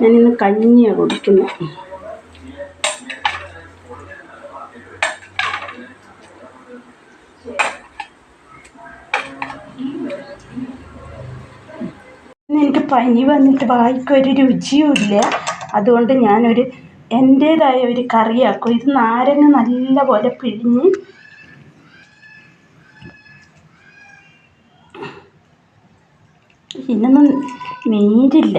ഞാനിന്ന് കഞ്ഞിയാണ് കുടിക്കുന്നത് എനിക്ക് പനി വന്നിട്ട് വായിക്കൊരു രുചിയും ഇല്ല അതുകൊണ്ട് ഞാനൊരു എന്റേതായ ഒരു കറിയാക്കും. ഇത് നാരങ്ങ നല്ല പോലെ പിഴിഞ്ഞ് ഇതിനൊന്നും നീരില്ല.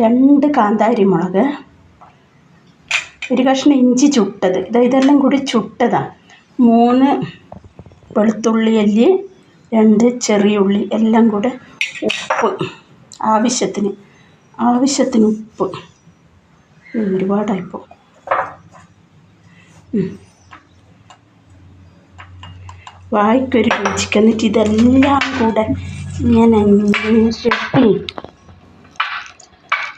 രണ്ട് കാന്താരി മുളക് ഒരു കഷ്ണം ഇഞ്ചി ചുട്ടത്. ഇത് ഇതെല്ലാം കൂടി ചുട്ടതാണ് മൂന്ന് വെളുത്തുള്ളി അല്ലി രണ്ട് ചെറിയ ഉള്ളി എല്ലാം കൂടെ ഉപ്പ് ആവശ്യത്തിന് ആവശ്യത്തിന് ഉപ്പ്. ഒരുപാടായിപ്പോൾ വായിക്കൊരു രുചിക്ക്. എന്നിട്ട് ഇതെല്ലാം കൂടെ ഇങ്ങനെ ഞെരടി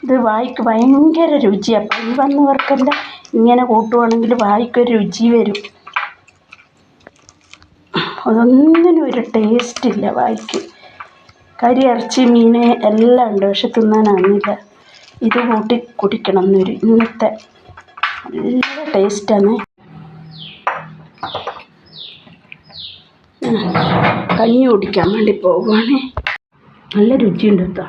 ഇത് വായിക്ക് ഭയങ്കര രുചിയാണ് പനി വന്നവർക്കെല്ലാം ഇങ്ങനെ കൂട്ടുവാണെങ്കിൽ വായിക്കൊരു രുചി വരും. അതൊന്നിനും ഒരു ടേസ്റ്റ് ഇല്ല വായിക്ക്. കരി ഇറച്ചി മീൻ എല്ലാം ഉണ്ട്. പക്ഷെ തിന്നാനാകുന്നില്ല ഇത് കൂട്ടി കുടിക്കണം എന്നൊരു ഇന്നത്തെ നല്ല ടേസ്റ്റാണ് കഞ്ഞി കുടിക്കാൻ വേണ്ടി പോവുകയാണ്. നല്ല രുചിയുണ്ട് കേട്ടോ.